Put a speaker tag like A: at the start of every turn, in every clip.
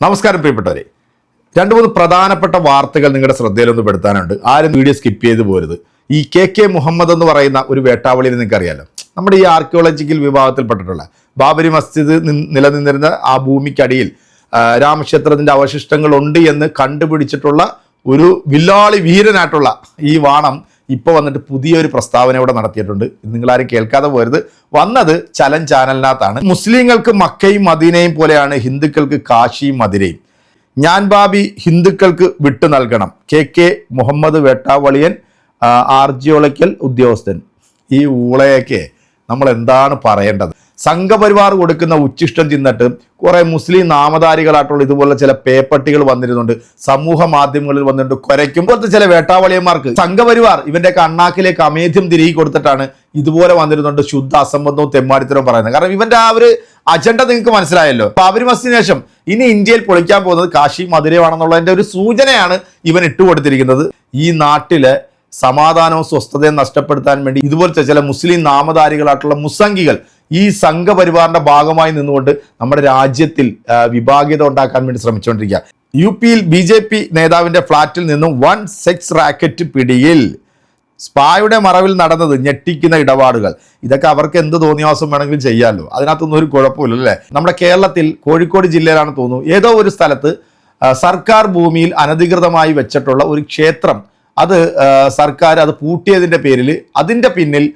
A: നമസ്കാരം പ്രിയപ്പെട്ടവരെ. രണ്ട് മൂന്ന് പ്രധാനപ്പെട്ട വാർത്തകൾ നിങ്ങളുടെ ശ്രദ്ധയിലൊന്ന് പെടുത്താനുണ്ട്. ആരും വീഡിയോ സ്കിപ്പ് ചെയ്ത് പോരുത്. ഈ കെ കെ മുഹമ്മദ് എന്ന് പറയുന്ന ഒരു വേട്ടാവളിയിൽ നിങ്ങൾക്ക് അറിയാലോ നമ്മുടെ ഈ ആർക്കിയോളജിക്കൽ വിഭാഗത്തിൽപ്പെട്ടിട്ടുള്ള ബാബരി മസ്ജിദ് നിലനിന്നിരുന്ന ആ ഭൂമിക്കടിയിൽ രാമക്ഷേത്രത്തിന്റെ അവശിഷ്ടങ്ങളുണ്ട് എന്ന് കണ്ടുപിടിച്ചിട്ടുള്ള ഒരു വില്ലാളി വീരനായിട്ടുള്ള ഈ വാണം ഇപ്പോൾ വന്നിട്ട് പുതിയൊരു പ്രസ്താവന ഇവിടെ നടത്തിയിട്ടുണ്ട്. നിങ്ങളാരും കേൾക്കാതെ പോരുത്. വന്നത് ചലൻ ചാനലിനകത്താണ്. മുസ്ലിങ്ങൾക്ക് മക്കയും മദീനയും പോലെയാണ് ഹിന്ദുക്കൾക്ക് കാശിയും മദിനയും ഞാൻ ബാബി ഹിന്ദുക്കൾക്ക് വിട്ടു നൽകണം. കെ കെ മുഹമ്മദ് വേട്ടാവളിയൻ ആർജിയോളക്കൽ ഉദ്യോഗസ്ഥൻ. ഈ ഊളയൊക്കെ നമ്മൾ എന്താണ് പറയേണ്ടത്? സംഘപരിവാർ കൊടുക്കുന്ന ഉച്ചിഷ്ടം തിന്നിട്ട് കുറെ മുസ്ലിം നാമധാരികളായിട്ടുള്ള ഇതുപോലെ ചില പേപ്പട്ടികൾ വന്നിരുന്നുണ്ട്. സമൂഹ മാധ്യമങ്ങളിൽ വന്നിട്ടുണ്ട്. കുരയ്ക്കും. പോലത്തെ ചില വേട്ടാവളിയന്മാർക്ക് സംഘപരിവാർ ഇവന്റെ അണ്ണാക്കിലേക്ക് അമേധ്യം തിരികെ കൊടുത്തിട്ടാണ് ഇതുപോലെ വന്നിരുന്നുണ്ട് ശുദ്ധ അസംബന്ധവും തെമ്മാടിത്തരവും പറയുന്നത്. കാരണം ഇവന്റെ ആ ഒരു അജണ്ട നിങ്ങൾക്ക് മനസ്സിലായല്ലോ. അവർ മസ്തിന് ശേഷം ഇനി ഇന്ത്യയിൽ പൊളിക്കാൻ പോകുന്നത് കാശി മധുരമാണെന്നുള്ളതിന്റെ ഒരു സൂചനയാണ് ഇവൻ ഇട്ടുകൊടുത്തിരിക്കുന്നത് ഈ നാട്ടിലെ സമാധാനവും സ്വസ്ഥതയും നഷ്ടപ്പെടുത്താൻ വേണ്ടി ഇതുപോലത്തെ ചില മുസ്ലിം നാമധാരികളായിട്ടുള്ള മുസംഗികൾ ഈ സംഘപരിവാറിന്റെ ഭാഗമായി നിന്നുകൊണ്ട് നമ്മുടെ രാജ്യത്തിൽ വിഭാഗീയത ഉണ്ടാക്കാൻ വേണ്ടി ശ്രമിച്ചുകൊണ്ടിരിക്കുക. യു പിയിൽ ബി ജെ പി നേതാവിന്റെ ഫ്ളാറ്റിൽ നിന്നും വൺ സെക്സ് റാക്കറ്റ് പിടിയിൽ സ്പായുടെ മറവിൽ നടന്നത് ഞെട്ടിക്കുന്ന ഇടപാടുകൾ. ഇതൊക്കെ അവർക്ക് എന്ത് തോന്നിയാസം വേണമെങ്കിലും ചെയ്യാമല്ലോ അതിനകത്തൊന്നും ഒരു കുഴപ്പമില്ല അല്ലേ നമ്മുടെ കേരളത്തിൽ കോഴിക്കോട് ജില്ലയിലാണ് തോന്നുന്നു ഏതോ ഒരു സ്ഥലത്ത് സർക്കാർ ഭൂമിയിൽ അനധികൃതമായി വെച്ചിട്ടുള്ള ഒരു ക്ഷേത്രം. അത് സർക്കാർ അത് പൂട്ടിയതിന്റെ പേരിൽ അതിന്റെ പിന്നിൽ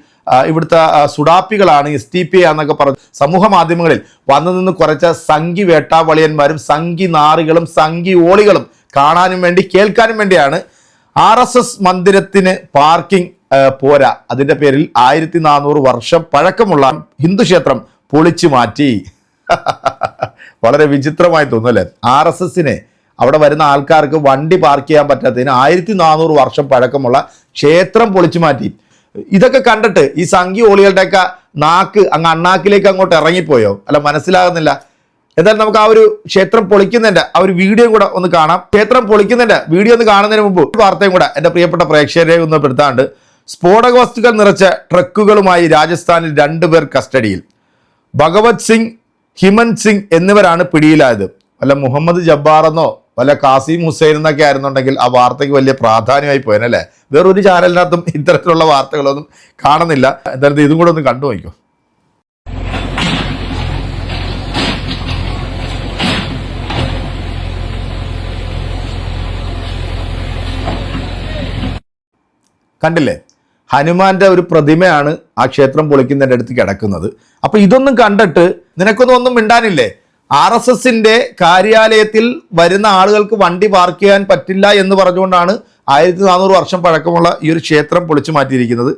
A: ഇവിടുത്തെ സുഡാപ്പികളാണ് എസ് ടി പി എന്നൊക്കെ പറഞ്ഞ് സമൂഹ മാധ്യമങ്ങളിൽ വന്നു നിന്ന് കുറച്ച സംഘി വേട്ടാവളിയന്മാരും സംഘി നാറികളും സംഘി ഓളികളും കാണാനും വേണ്ടി കേൾക്കാനും വേണ്ടിയാണ് ആർ എസ് എസ് മന്ദിരത്തിന് പാർക്കിംഗ് പോരാ. അതിന്റെ പേരിൽ ആയിരത്തി നാനൂറ് വർഷം പഴക്കമുള്ള ഹിന്ദു ക്ഷേത്രം പൊളിച്ചു മാറ്റി. വളരെ വിചിത്രമായി തോന്നുമല്ലേ ആർ എസ് എസിന് അവിടെ വരുന്ന ആൾക്കാർക്ക് വണ്ടി പാർക്ക് ചെയ്യാൻ പറ്റാത്തതിന് ആയിരത്തി നാനൂറ് വർഷം പഴക്കമുള്ള ക്ഷേത്രം പൊളിച്ചു മാറ്റി. ഇതൊക്കെ കണ്ടിട്ട് ഈ സംഘി ഓളികളുടെയൊക്കെ നാക്ക് അങ്ങ് അണ്ണാക്കിലേക്ക് അങ്ങോട്ട് ഇറങ്ങിപ്പോയോ? അല്ല മനസ്സിലാകുന്നില്ല. എന്തായാലും നമുക്ക് ആ ഒരു ക്ഷേത്രം പൊളിക്കുന്നതിന്റെ ആ ഒരു വീഡിയോ കൂടെ ഒന്ന് കാണാം. ക്ഷേത്രം പൊളിക്കുന്നതിന്റെ വീഡിയോ ഒന്ന് കാണുന്നതിന് മുമ്പ് വാർത്തയും കൂടെ എന്റെ പ്രിയപ്പെട്ട പ്രേക്ഷകരെ ഒന്ന് പെടുത്താണ്ട്. സ്ഫോടക വസ്തുക്കൾ നിറച്ച ട്രക്കുകളുമായി രാജസ്ഥാനിൽ രണ്ടുപേർ കസ്റ്റഡിയിൽ. ഭഗവത് സിംഗ് ഹിമന്ത് സിംഗ് എന്നിവരാണ് പിടിയിലായത്. അല്ല മുഹമ്മദ് ജബ്ബാർ എന്നോ വല്ല കാസിം ഹുസൈൻ എന്നൊക്കെ ആയിരുന്നുണ്ടെങ്കിൽ ആ വാർത്തയ്ക്ക് വലിയ പ്രാധാന്യമായി പോയനല്ലേ വേറൊരു ചാനലിനകത്തും ഇത്തരത്തിലുള്ള വാർത്തകളൊന്നും കാണുന്നില്ല. എന്തായാലും ഇതും കൂടെ ഒന്ന് കണ്ടു നോക്കൂ. കണ്ടില്ലേ? ഹനുമാന്റെ ഒരു പ്രതിമയാണ് ആ ക്ഷേത്രം പൊളിക്കുന്നതിന്റെ അടുത്ത് കിടക്കുന്നത്. അപ്പൊ ഇതൊന്നും കണ്ടിട്ട് നിനക്കൊന്നും ഒന്നും മിണ്ടാനില്ലേ? ആർ എസ് എസിന്റെ കാര്യാലയത്തിൽ വരുന്ന ആളുകൾക്ക് വണ്ടി പാർക്ക് ചെയ്യാൻ പറ്റില്ല എന്ന് പറഞ്ഞുകൊണ്ടാണ് ആയിരത്തി നാനൂറ് വർഷം പഴക്കമുള്ള ഈ ഒരു ക്ഷേത്രം പൊളിച്ചു മാറ്റിയിരിക്കുന്നത്.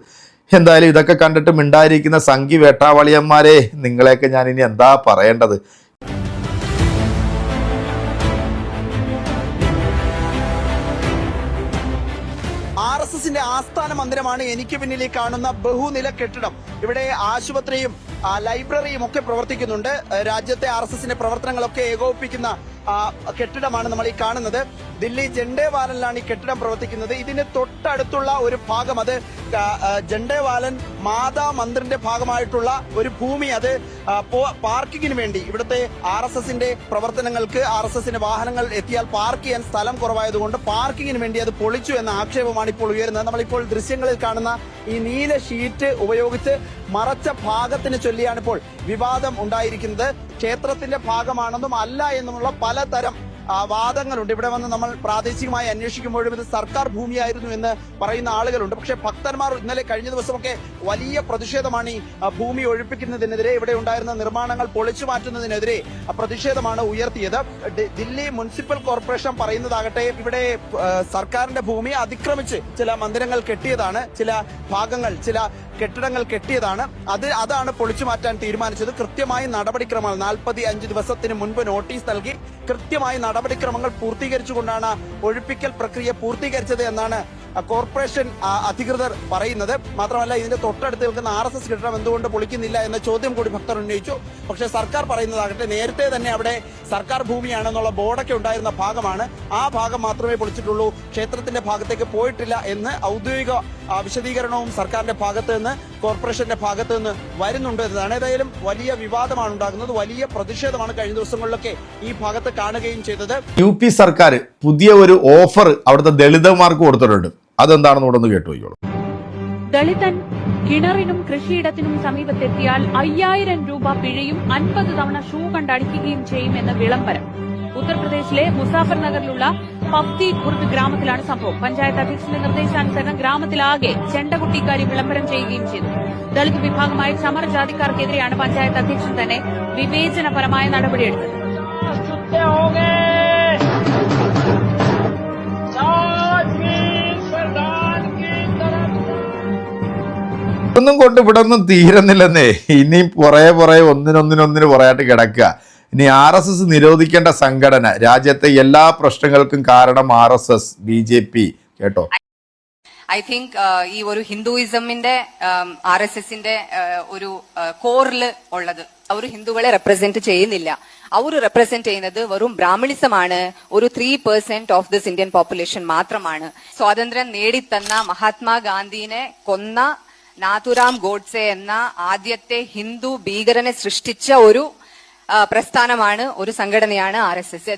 A: എന്തായാലും ഇതൊക്കെ കണ്ടിട്ട് മിണ്ടായിരിക്കുന്ന സംഘി വേട്ടാവളിയന്മാരെ നിങ്ങളെയൊക്കെ ഞാൻ ഇനി എന്താ പറയേണ്ടത്?
B: ആർ എസ് എസിന്റെ ആസ്ഥാന മന്ദിരമാണ് എനിക്ക് പിന്നിൽ കാണുന്ന ബഹുനില കെട്ടിടം. ഇവിടെ ആശുപത്രിയും ലൈബ്രറിയും ഒക്കെ പ്രവർത്തിക്കുന്നുണ്ട്. രാജ്യത്തെ ആർ എസ് എസിന്റെ പ്രവർത്തനങ്ങളൊക്കെ ഏകോപിപ്പിക്കുന്ന കെട്ടിടമാണ് നമ്മൾ ഈ കാണുന്നത്. ദില്ലി ജണ്ടേവാലനിലാണ് ഈ കെട്ടിടം പ്രവർത്തിക്കുന്നത്. ഇതിന് തൊട്ടടുത്തുള്ള ഒരു ഭാഗം അത് ജണ്ടേവാലൻ മാതാ മന്ദിറിന്റെ ഭാഗമായിട്ടുള്ള ഒരു ഭൂമി അത് പാർക്കിങ്ങിന് വേണ്ടി ഇവിടുത്തെ ആർ എസ് എസിന്റെ പ്രവർത്തനങ്ങൾക്ക് ആർ എസ് എസിന്റെ വാഹനങ്ങൾ എത്തിയാൽ പാർക്ക് ചെയ്യാൻ സ്ഥലം കുറവായതുകൊണ്ട് പാർക്കിങ്ങിന് വേണ്ടി അത് പൊളിച്ചു എന്ന ആക്ഷേപമാണ് ഇപ്പോൾ ഉയരുന്നത്. നമ്മളിപ്പോൾ ദൃശ്യങ്ങളിൽ കാണുന്ന ഈ നീല ഷീറ്റ് ഉപയോഗിച്ച് മറച്ച ഭാഗത്തിന് ചൊല്ലിയാണ് ഇപ്പോൾ വിവാദം ഉണ്ടായിരിക്കുന്നത്. ക്ഷേത്രത്തിന്റെ ഭാഗമാണെന്നും അല്ല എന്നുമുള്ള പലതരം വാദങ്ങളുണ്ട്. ഇവിടെ വന്ന് നമ്മൾ പ്രാദേശികമായി അന്വേഷിക്കുമ്പോഴും ഇത് സർക്കാർ ഭൂമിയായിരുന്നു എന്ന് പറയുന്ന ആളുകളുണ്ട്. പക്ഷേ ഭക്തന്മാർ ഇന്നലെ കഴിഞ്ഞ ദിവസമൊക്കെ വലിയ പ്രതിഷേധമാണ് ഈ ഭൂമി ഒഴിപ്പിക്കുന്നതിനെതിരെ ഇവിടെ ഉണ്ടായിരുന്ന നിർമ്മാണങ്ങൾ പൊളിച്ചു മാറ്റുന്നതിനെതിരെ പ്രതിഷേധമാണ് ഉയർത്തിയത്. ദില്ലി മുനിസിപ്പൽ കോർപ്പറേഷൻ പറയുന്നതാകട്ടെ ഇവിടെ സർക്കാരിന്റെ ഭൂമി അതിക്രമിച്ച് ചില മന്ദിരങ്ങൾ കെട്ടിയതാണ്. ചില ഭാഗങ്ങൾ ചില കെട്ടിടങ്ങൾ കെട്ടിയതാണ്. അത് അതാണ് പൊളിച്ചു മാറ്റാൻ തീരുമാനിച്ചത്. കൃത്യമായി നടപടിക്രമങ്ങൾ നാൽപ്പത്തി അഞ്ച് ദിവസത്തിന് മുൻപ് നോട്ടീസ് നൽകി. കൃത്യമായി നടപടിക്രമങ്ങൾ പൂർത്തീകരിച്ചുകൊണ്ടാണ് ഒഴിപ്പിക്കൽ പ്രക്രിയ പൂർത്തീകരിച്ചത് എന്നാണ് കോർപ്പറേഷൻ അധികൃതർ പറയുന്നത്. മാത്രമല്ല ഇതിന്റെ തൊട്ടടുത്ത് നിൽക്കുന്ന ആർ എസ് എസ് കെട്ടിടം എന്തുകൊണ്ട് പൊളിക്കുന്നില്ല എന്ന ചോദ്യം കൂടി ഭക്തർ ഉന്നയിച്ചു. പക്ഷേ സർക്കാർ പറയുന്നതാകട്ടെ നേരത്തെ തന്നെ അവിടെ സർക്കാർ ഭൂമിയാണെന്നുള്ള ബോർഡൊക്കെ ഉണ്ടായിരുന്ന ഭാഗമാണ്. ആ ഭാഗം മാത്രമേ പൊളിച്ചിട്ടുള്ളൂ. ക്ഷേത്രത്തിന്റെ ഭാഗത്തേക്ക് പോയിട്ടില്ല എന്ന് ഔദ്യോഗിക വിശദീകരണവും സർക്കാരിന്റെ ഭാഗത്ത് നിന്ന് കോർപ്പറേഷന്റെ ഭാഗത്ത് നിന്ന് വരുന്നുണ്ട് എന്നതാണ്. ഏതായാലും വലിയ വിവാദമാണ് ഉണ്ടാകുന്നത്. വലിയ പ്രതിഷേധമാണ് കഴിഞ്ഞ ദിവസങ്ങളിലൊക്കെ ഈ ഭാഗത്ത് കാണുകയും ചെയ്തത്.
A: യു പി സർക്കാർ പുതിയ ഒരു ഓഫർ അവിടുത്തെ ദളിതന്മാർക്ക് കൊടുത്തിട്ടുണ്ട്. അതെന്താണെന്ന് ഇവിടെ ഒന്ന് കേട്ടു
C: ദളിതൻ കിണറിനും കൃഷിയിടത്തിനും സമീപത്തെത്തിയാൽ അയ്യായിരം രൂപ പിഴയും അൻപത് തവണ ഷൂ കണ്ടടിക്കുകയും ചെയ്യുമെന്ന് വിളംബരം. ഉത്തർപ്രദേശിലെ മുസാഫർ നഗറിലുള്ള പഫ്തിക്കുറുപ്പ് ഗ്രാമത്തിലാണ് സംഭവം. പഞ്ചായത്ത് അധ്യക്ഷന്റെ നിർദ്ദേശാനുസരണം ഗ്രാമത്തിലാകെ ചെണ്ടകുട്ടിക്കാരി വിളംബരം ചെയ്യുകയും ചെയ്തു. ദളിത് വിഭാഗമായ ചമർ ജാതിക്കാർക്കെതിരെയാണ് പഞ്ചായത്ത് അധ്യക്ഷൻ തന്നെ വിവേചനപരമായ നടപടിയെടുത്തത്.
A: ഒന്നും കൊണ്ട് ഇവിടെ ഒന്നും തീരുന്നില്ലെന്നേ. ഇനിയും പുറയെ പുറയെ ഒന്നിനൊന്നിനൊന്നിന് പുറയായിട്ട് കിടക്കുക. ഇനി ആർ എസ് എസ് നിരോധിക്കേണ്ട സംഘടന രാജ്യത്തെ എല്ലാ പ്രശ്നങ്ങൾക്കും കാരണം R S S B J P. കേട്ടോ?
D: ഐ തിങ്ക് ഈ ഒരു ഹിന്ദുയിസമിന്റെ ആർ എസ് എസിന്റെ ഒരു കോറിൽ ഉള്ളത്. അവർ ഹിന്ദുക്കളെ റെപ്രസെന്റ് ചെയ്യുന്നില്ല. അവർ റെപ്രസെന്റ് ചെയ്യുന്നത് വെറും ബ്രാഹ്മണിസമാണ്. ഒരു three percent of this Indian population മാത്രമാണ്. സ്വാതന്ത്ര്യം നേടിത്തന്ന മഹാത്മാഗാന്ധിനെ കൊന്ന നാഥുറാം ഗോഡ്സെ എന്ന ആദ്യത്തെ ഹിന്ദു ഭീകരനെ സൃഷ്ടിച്ച ഒരു പ്രസ്ഥാനമാണ് ഒരു സംഘടനയാണ് ആർ എസ് എസ്.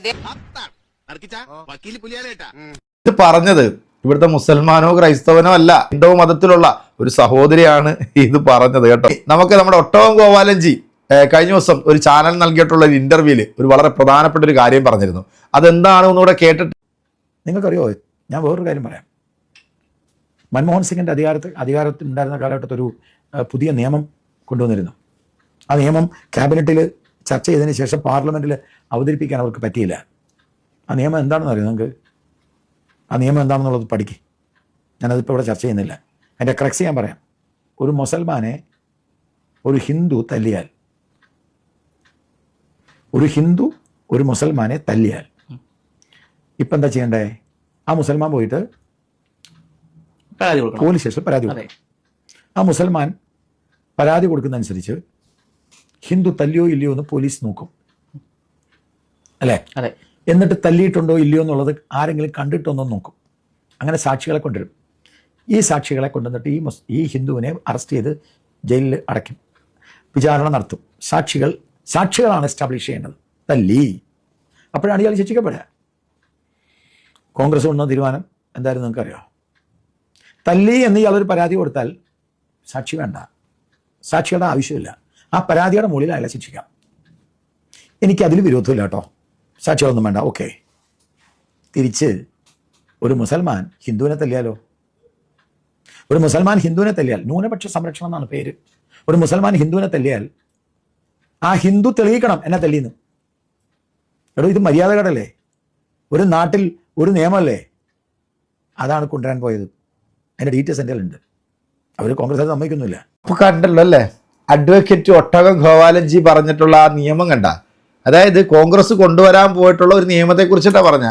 A: ഇത് പറഞ്ഞത് ഇവിടുത്തെ മുസൽമാനോ ക്രൈസ്തവനോ അല്ല ഹിന്ദു മതത്തിലുള്ള ഒരു സഹോദരിയാണ് ഇത് പറഞ്ഞത് കേട്ടോ. നമുക്ക് നമ്മുടെ ഒട്ടോം ഗോപാലൻജി കഴിഞ്ഞ ദിവസം ഒരു ചാനൽ നൽകിയിട്ടുള്ള ഒരു ഇന്റർവ്യൂൽ ഒരു വളരെ പ്രധാനപ്പെട്ട ഒരു കാര്യം പറഞ്ഞിരുന്നു. അതെന്താണ് ഒന്നുകൂടെ കേട്ടിട്ട്?
E: നിങ്ങൾക്കറിയോ ഞാൻ വേറൊരു കാര്യം പറയാം. മൻമോഹൻ സിംഗിന്റെ അധികാരത്തിൽ അധികാരത്തിൽ ഉണ്ടായിരുന്ന കാലഘട്ടത്തിൽ ഒരു പുതിയ നിയമം കൊണ്ടുവന്നിരുന്നു. ആ നിയമം ക്യാബിനറ്റിൽ ചർച്ച ചെയ്തതിന് ശേഷം പാർലമെന്റിൽ അവതരിപ്പിക്കാൻ അവർക്ക് പറ്റിയില്ല. ആ നിയമം എന്താണെന്ന് അറിയാം നിങ്ങൾക്ക്? ആ നിയമം എന്താണെന്നുള്ളത് പഠിക്കും. ഞാനതിപ്പോൾ ഇവിടെ ചർച്ച ചെയ്യുന്നില്ല. അതിന്റെ ക്രക്സ് ഞാൻ പറയാം. ഒരു മുസൽമാനെ ഒരു ഹിന്ദു തല്ലിയാൽ ഒരു ഹിന്ദു ഒരു മുസൽമാനെ തല്ലിയാൽ ഇപ്പം എന്താ ചെയ്യണ്ടേ? ആ മുസൽമാൻ പോയിട്ട് പോലീസ് സ്റ്റേഷനിൽ പരാതി കൊടുക്കും ആ മുസൽമാൻ പരാതി കൊടുക്കുന്നതനുസരിച്ച് ഹിന്ദു തല്ലിയോ ഇല്ലയോ എന്ന് പോലീസ് നോക്കും. അല്ലേ?
F: അതെ.
E: എന്നിട്ട് തല്ലിയിട്ടുണ്ടോ ഇല്ലയോ എന്നുള്ളത് ആരെങ്കിലും കണ്ടിട്ടുണ്ടോ എന്ന് നോക്കും. അങ്ങനെ സാക്ഷികളെ കൊണ്ടുവരും. ഈ സാക്ഷികളെ കൊണ്ടുവന്നിട്ട് ഈ മുസ് ഈ ഹിന്ദുവിനെ അറസ്റ്റ് ചെയ്ത് ജയിലിൽ അടയ്ക്കും. വിചാരണ നടത്തും. സാക്ഷികൾ സാക്ഷികളാണ് എസ്റ്റാബ്ലിഷ് ചെയ്യേണ്ടത്. തല്ലി. അപ്പോഴാണ് ഇയാൾ ശിക്ഷിക്കപ്പെടുക. കോൺഗ്രസ് കൊണ്ടുവന്ന തീരുമാനം എന്തായാലും നിങ്ങൾക്കറിയോ? തല്ലി എന്ന് ഇയാളൊരു പരാതി കൊടുത്താൽ സാക്ഷി വേണ്ട. സാക്ഷികളുടെ ആവശ്യമില്ല. ആ പരാതിയുടെ മുകളിൽ അയാളെ ശിക്ഷിക്കാം. എനിക്ക് അതിൽ വിരോധമില്ല കേട്ടോ. സാക്ഷികളൊന്നും വേണ്ട. ഓക്കെ തിരിച്ച് ഒരു മുസൽമാൻ ഹിന്ദുവിനെ തല്ലിയാലോ? ഒരു മുസൽമാൻ ഹിന്ദുവിനെ തല്ലിയാൽ ന്യൂനപക്ഷ സംരക്ഷണം എന്നാണ് പേര്. ഒരു മുസൽമാൻ ഹിന്ദുവിനെ തല്ലിയാൽ ആ ഹിന്ദു തെളിയിക്കണം എന്നെ തല്ലിന്ന്. എടോ ഇത് മര്യാദകടല്ലേ? ഒരു നാട്ടിൽ ഒരു നിയമമല്ലേ അതാണ് കൊണ്ടുവരാൻ പോയത്. അതിന്റെ ഡീറ്റെയിൽസ് എന്റെ ഉണ്ട് അവർ കോൺഗ്രസ് സമ്മതിക്കുന്നില്ല.
A: അപ്പൊ കണ്ടല്ലോ അല്ലേ അഡ്വക്കേറ്റ് ഒട്ടകം ഗോപാലൻജി പറഞ്ഞിട്ടുള്ള ആ നിയമം കണ്ട. അതായത് കോൺഗ്രസ് കൊണ്ടുവരാൻ പോയിട്ടുള്ള ഒരു നിയമത്തെ കുറിച്ചിട്ടാ പറഞ്ഞ.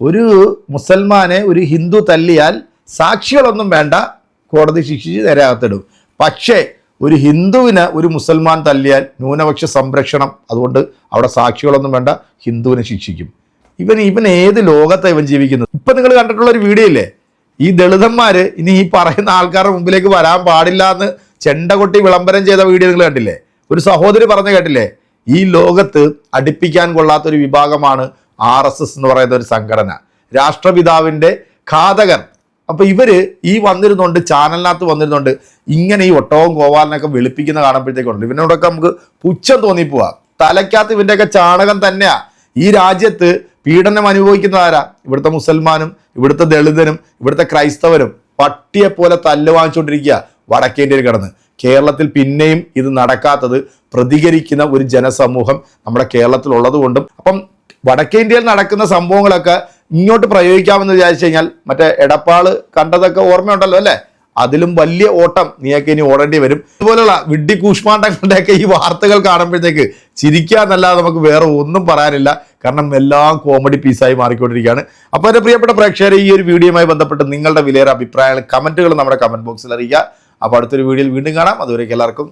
A: ഒരു മുസൽമാനെ ഒരു ഹിന്ദു തല്ലിയാൽ സാക്ഷികളൊന്നും വേണ്ട കോടതി ശിക്ഷിച്ച് നേരെയകത്തിടും. പക്ഷേ ഒരു ഹിന്ദുവിന് ഒരു മുസൽമാൻ തല്ലിയാൽ ന്യൂനപക്ഷ സംരക്ഷണം അതുകൊണ്ട് അവിടെ സാക്ഷികളൊന്നും വേണ്ട ഹിന്ദുവിനെ ശിക്ഷിക്കും. ഇവൻ ഇവൻ ഏത് ലോകത്താണ് ഇവൻ ജീവിക്കുന്നു ഇപ്പം നിങ്ങൾ കണ്ടിട്ടുള്ള ഒരു വീഡിയോ ഇല്ലേ? ഈ ദളിതന്മാർ ഇനി ഈ പറയുന്ന ആൾക്കാരുടെ മുമ്പിലേക്ക് വരാൻ പാടില്ല എന്ന് ചെണ്ട കൊട്ടി വിളംബരം ചെയ്ത വീഡിയോ നിങ്ങൾ കണ്ടില്ലേ? ഒരു സഹോദരി പറഞ്ഞു കേട്ടില്ലേ? ഈ ലോകത്ത് അടുപ്പിക്കാൻ കൊള്ളാത്തൊരു വിഭാഗമാണ് ആർ എസ് എസ് എന്ന് പറയുന്ന ഒരു സംഘടന. രാഷ്ട്രപിതാവിന്റെ ഘാതകർ. അപ്പോൾ ഇവർ ഈ വന്നിരുന്നുണ്ട് ചാനലിനകത്ത് വന്നിരുന്നുണ്ട് ഇങ്ങനെ ഈ ഒട്ടവും ഗോപാലനൊക്കെ വെളുപ്പിക്കുന്ന കാണുമ്പോഴത്തേക്കുണ്ട്. ഇവനോടൊക്കെ നമുക്ക് പുച്ഛം തോന്നിപ്പോവാ. തലയ്ക്കകത്ത് ഇവന്റെയൊക്കെ ചാണകം തന്നെയാ. ഈ രാജ്യത്ത് പീഡനം അനുഭവിക്കുന്ന ആരാ? ഇവിടുത്തെ മുസൽമാനും ഇവിടുത്തെ ദളിതനും ഇവിടുത്തെ ക്രൈസ്തവരും. പട്ടിയെ പോലെ തല്ല് വാങ്ങിച്ചുകൊണ്ടിരിക്കുക. വടക്കേന്ത്യയിൽ കിടന്ന്. കേരളത്തിൽ പിന്നെയും ഇത് നടക്കാത്തത് പ്രതികരിക്കുന്ന ഒരു ജനസമൂഹം നമ്മുടെ കേരളത്തിൽ ഉള്ളത് കൊണ്ടും അപ്പം വടക്കേന്ത്യയിൽ നടക്കുന്ന സംഭവങ്ങളൊക്കെ ഇങ്ങോട്ട് പ്രയോഗിക്കാമെന്ന് വിചാരിച്ചു കഴിഞ്ഞാൽ മറ്റേ എടപ്പാൾ കണ്ടതൊക്കെ ഓർമ്മയുണ്ടല്ലോ അല്ലേ? അതിലും വലിയ ഓട്ടം നീയൊക്കെ ഇനി ഓടേണ്ടി വരും. ഇതുപോലുള്ള വിഡ്ഢി കൂഷ്മാണ്ടങ്ങളുടെയൊക്കെ ഈ വാർത്തകൾ കാണുമ്പോഴത്തേക്ക് ചിരിക്കാന്നല്ലാതെ നമുക്ക് വേറെ ഒന്നും പറയാനില്ല. കാരണം എല്ലാം കോമഡി പീസായി മാറിക്കൊണ്ടിരിക്കുകയാണ്. അപ്പോൾ എന്റെ പ്രിയപ്പെട്ട പ്രേക്ഷകരെ ഈ ഒരു വീഡിയോയുമായി ബന്ധപ്പെട്ട് നിങ്ങളുടെ വിലയേറെ അഭിപ്രായങ്ങൾ കമന്റുകൾ നമ്മുടെ കമന്റ് ബോക്സിൽ അറിയിക്കുക. അപ്പോൾ അടുത്തൊരു വീഡിയോയിൽ വീണ്ടും കാണാം. അതുവരേക്ക് എല്ലാവർക്കും